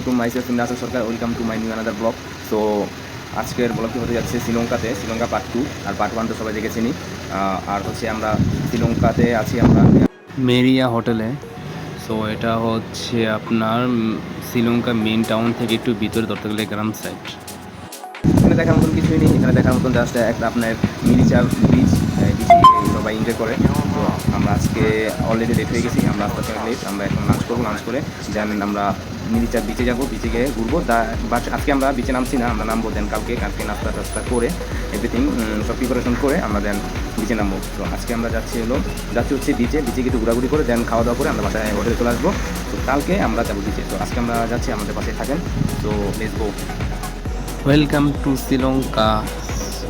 আলাইকুম myself Indas Sarkar welcome to my new another blog তো আজকের ব্লগটি হতে যাচ্ছে শ্রীলঙ্কাতে শ্রীলঙ্কা পার্ট টু আর পার্ট ওয়ান তো সবাই দেখেছেনি আর হচ্ছে আমরা শ্রীলঙ্কাতে আছি আমরা। মেরিয়া হোটেলে। সো এটা হচ্ছে আপনার শ্রীলঙ্কা মেন টাউন থেকে একটু ভিতরে ধরতে গেলে গ্রাম সাইড এখানে দেখার মতন কিছুই নেই এখানে দেখার মতন জাস্ট একটা আপনার মিনিচার বিচ সবাই এনজয় করে। আমরা আজকে অলরেডি লেট হয়ে গেছি, আমরা আস্তে আস্তে লেট আমরা এখন লাঞ্চ করব লাঞ্চ করে দেন আমরা মিনিচার বিচে যাব বিচে গিয়ে ঘুরবো বাট আজকে আমরা বিচে নামছি না, আমরা নামবো দেন কালকে কালকে নাস্তা টাস্তা করে এভরিথিং সব প্রিপারেশন করে আমরা দেন বিচে নামবো। তো আজকে আমরা যাচ্ছি হলো, যাচ্ছি হচ্ছে বিচে বিচে একটু ঘোরাঘুরি করে দেন খাওয়া দাওয়া করে আমরা বাসায় হোটেলে চলে আসব। তো কালকে আমরা যাব বিচে তো আজকে আমরা যাচ্ছি আমাদের পাশে থাকেন। তো let's welcome to Sri Lanka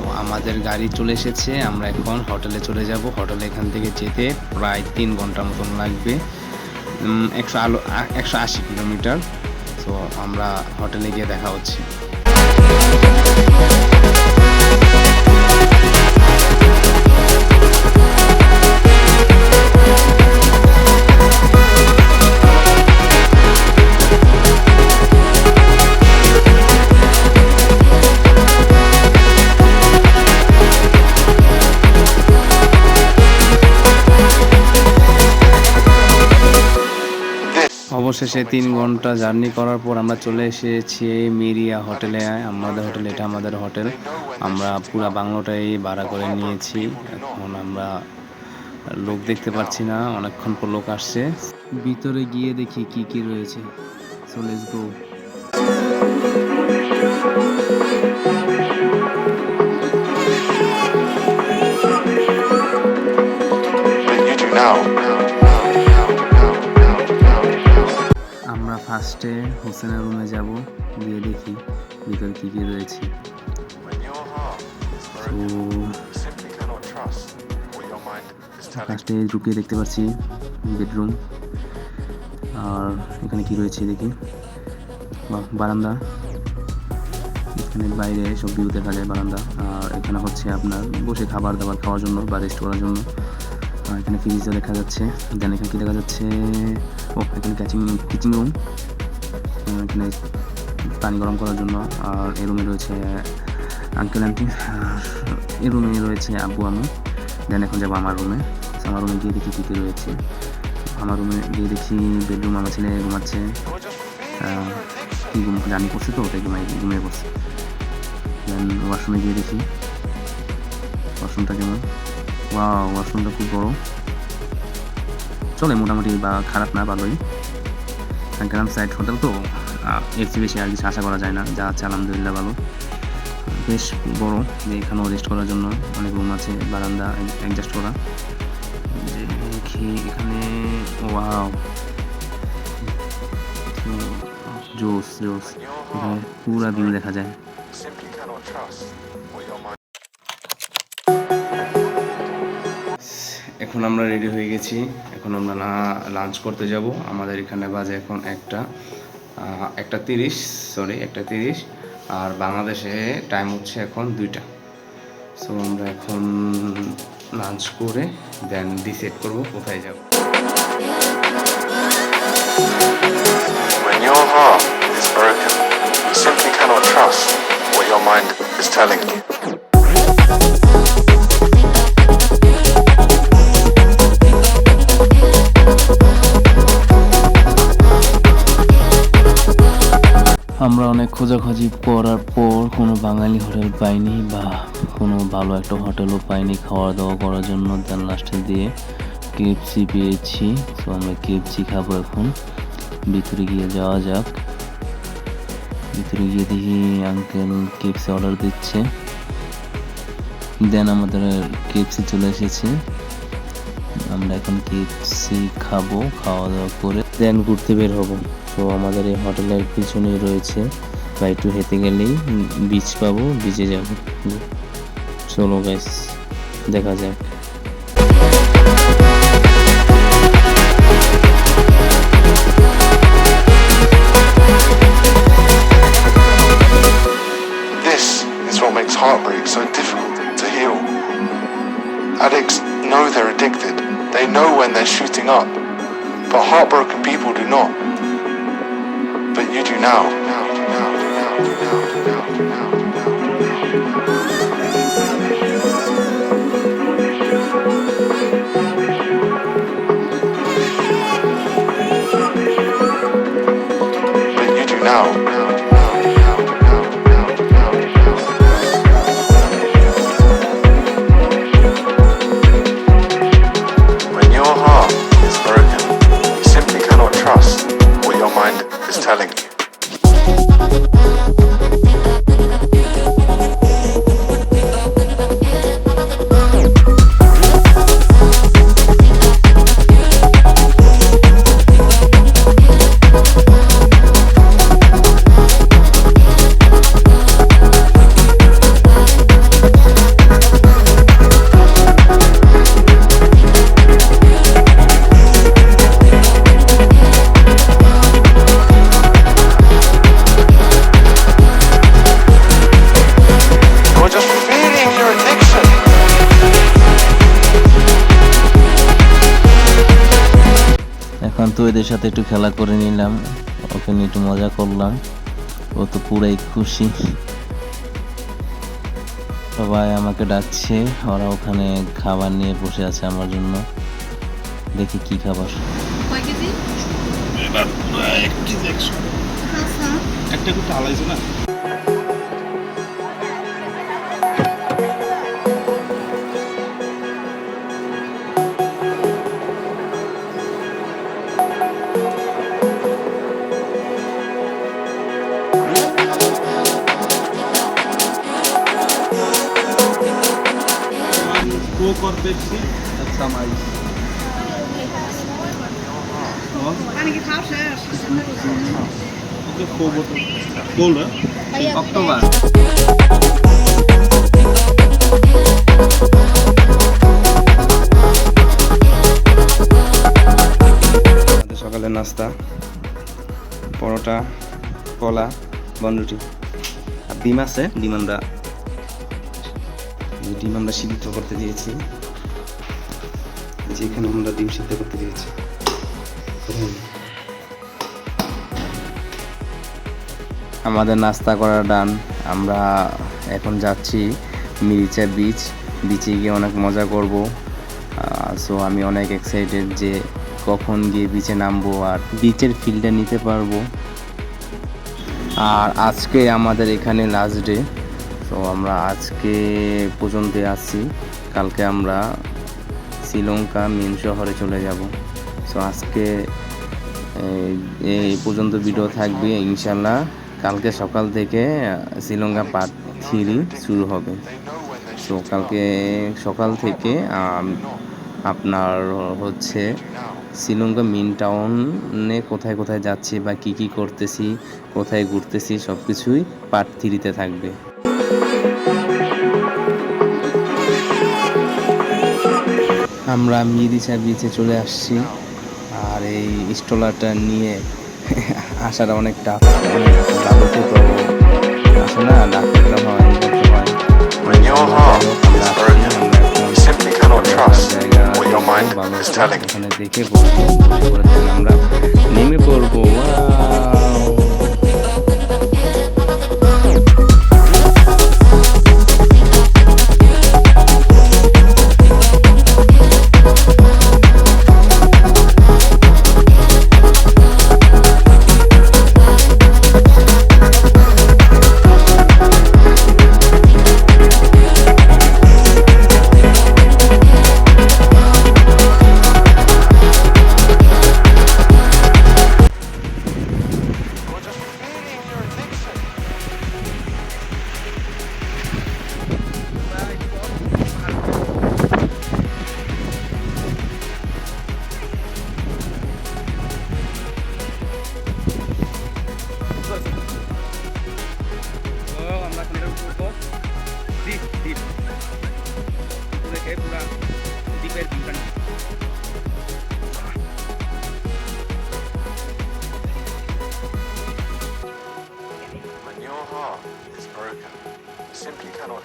so আমাদের গাড়ি চলে এসেছে, আমরা এখন হোটেলে চলে যাব। হোটেলে এখান থেকে যেতে প্রায় তিন ঘণ্টার মতন লাগবে। একশো আলো একশো আশি কিলোমিটার। তো আমরা হোটেলে গিয়ে দেখা হচ্ছে। অবশেষে তিন ঘণ্টা জার্নি করার পর আমরা চলে এসেছি মেরিয়া হোটেলে, আমাদের হোটেল, এটা আমাদের হোটেল। আমরা পুরো বাংলোটাই ভাড়া করে নিয়েছি। এখন আমরা লোক দেখতে পাচ্ছি না, অনেকক্ষণ পর লোক আসছে। ভিতরে গিয়ে দেখি কি কি রয়েছে। So let's go now. ফার্স্টে হোসেনের রুমে যাব, গিয়ে দেখি ভিতরে কি কি রয়েছে. ফার্স্টে ঢুকে দেখতে পাচ্ছি বেডরুম। আর এখানে কি রয়েছে দেখি? বারান্দা। এখানে বাইরে সব ভিউ দেখা যায় বারান্দা। আর এখানে হচ্ছে আপনার বসে খাবার দাবার খাওয়ার জন্য বা রেস্ট করার জন্য। আর এখানে ফ্রিজও দেখা যাচ্ছে। দেন এখানে কি দেখা যাচ্ছে? ও, এখানে ক্যাচিং কিচিং রুম এখানে পানি গরম করার জন্য। আর এই রুমে রয়েছে আঙ্কেল আন্টি এই রুমে রয়েছে আব্বু, আম্মু। দেন এখন যাব আমার রুমে আমার রুমে গিয়ে দেখি কী কী রয়েছে। আমার রুমে গিয়ে দেখি বেডরুম আমার ছেলে ঘুমাচ্ছে। কি ঘুম জানি করছে তো ওটাই ঘুমাই ঘুমিয়ে পড়ছে। দেন ওয়াশরুমে গিয়ে দেখি। ওয়াশরুমটা কেমন? ওয়া ওয়াশরুমটা খুব বড় চলে মোটামুটি বা খারাপ না, ভালোই। গ্রাম সাইড হোটেল তো এর চেয়ে বেশি আর কিছু আশা করা যায় না। যা আছে আলহামদুলিল্লাহ ভালো। বেশ বড় যে এখানেও রেস্ট করার জন্য অনেক রুম আছে, বারান্দা অ্যাডজাস্ট করা। এখানে, ওয়াও। জোস জোস এখানে পুরা ভিউ দেখা যায়। এখন আমরা রেডি হয়ে গেছি। এখন আমরা না লাঞ্চ করতে যাব। আমাদের এখানে বাজে এখন একটা একটা তিরিশ সরি একটা তিরিশ। আর বাংলাদেশে টাইম হচ্ছে এখন দুইটা। সো আমরা এখন লাঞ্চ করে দেন ডিসাইড করব কোথায় যাব। Your mind is telling you. আমরা অনেক খোঁজাখুঁজি করার পর কোনো বাঙালি হোটেল পাইনি বা কোনো ভালো একটা হোটেলও পাইনি খাওয়া দাওয়া করার জন্য। দেন লাস্টে দিয়ে কেএফসি পেয়েছি। তো আমরা কেএফসি খাব এখন। ভিতরে গিয়ে যাওয়া যাক। ভিতরে গিয়ে দেখি আঙ্কেল কেএফসি অর্ডার দিচ্ছে। দেন আমাদের কেএফসি চলে এসেছে। আমরা এখন কেএফসি খাব খাওয়া দাওয়া করে। দেন ঘুরতে বের হব। তো আমাদের এই হোটেলের পিছনেই রয়েছে বা একটু হেঁটে গেলেই বিচ পাবো বিচে যাব চলো গাইস দেখা যাক This is what makes heartbreak so difficult to heal. Addicts know they're addicted, they know when they're shooting up, but heartbroken people do not. but you do now. But you do now. এখন সাথে একটু খেলা করে নিলাম। ওকে নিয়ে একটু মজা করলাম। ও তো পুরাই খুশি। সবাই আমাকে ডাকছে। ওরা ওখানে খাবার নিয়ে বসে আছে আমার জন্য। দেখি কি খাবার। কয় কেজি আচ্ছা। একটা করতে আলাইছে না? কোক আর পেপসি মাই পানি কি খাও শেষ ওকে কোক কোল্ড অক্টোবর সকালের নাস্তা পরোটা কলা বনরুটি। আর ডিম আছে ডিম আমরা ডিম আমরা সিদ্ধ করতে দিয়েছি, যেখানে আমরা ডিম সিদ্ধ করতে দিয়েছি। আমাদের নাস্তা করা ডান, আমরা এখন যাচ্ছি মিরিচা বিচ। বিচে গিয়ে অনেক মজা করব। সো আমি অনেক এক্সাইটেড যে কখন গিয়ে বিচে নামবো আর বিচের ফিলটা নিতে পারব। আর আজকে আমাদের এখানে লাস্ট ডে তো আমরা আজকে পর্যন্ত আসছি। কালকে আমরা শ্রীলঙ্কা মেন শহরে চলে যাব। সো আজকে এই- পর্যন্ত ভিডিও থাকবে ইনশাল্লাহ কালকে সকাল থেকে শ্রীলঙ্কা পার্ট থ্রি শুরু হবে। তো কালকে সকাল থেকে আপনার হচ্ছে শ্রীলঙ্কা মেন টাউনে কোথায় কোথায় যাচ্ছি বা কি কি করতেছি, কোথায় ঘুরতেছি সব কিছুই পার্ট থ্রিতে থাকবে। আমরা মিরিচা বিচে চলে আসছি। আর এই স্টলারটা নিয়ে আসাটা অনেক টাফ লাভতে তো আসে না ডাক্তারটা হয় করতে হয়। When your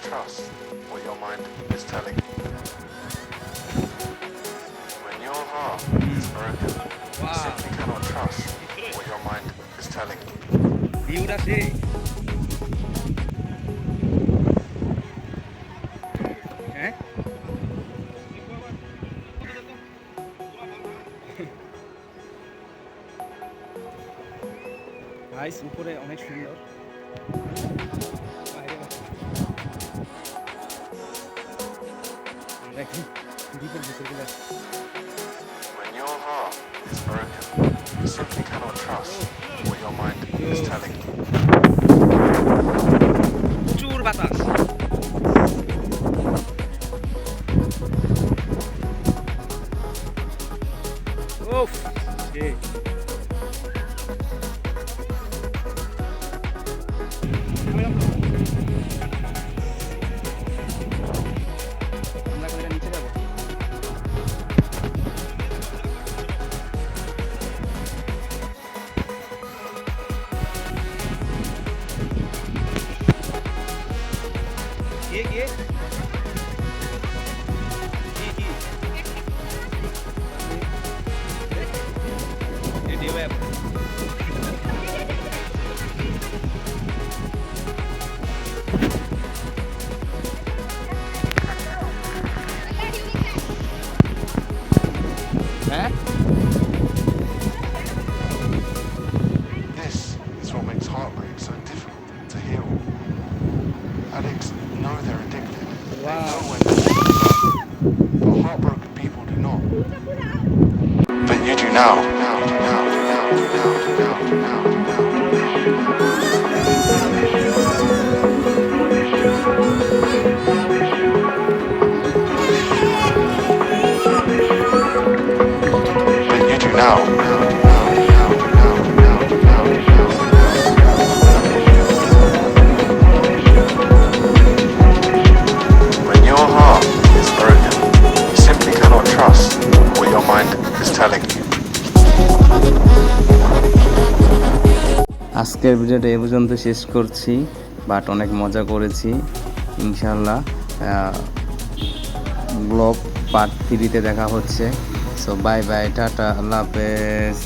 trust what your mind is telling you. When your heart is broken, you simply cannot trust what your mind is telling you. ভিউটা সেই হ্যাঁ গাইস উপরে অনেক সুন্দর When your heart is broken, you simply cannot trust what your mind is telling you. গিয়ে গিয়ে now. You do now. আজকের ভিডিওটা এ পর্যন্ত শেষ করছি বাট অনেক মজা করেছি ইনশাল্লাহ ব্লগ পার্ট থ্রিতে দেখা হচ্ছে। সো বাই বাই টাটা, আল্লাহ হাফেজ।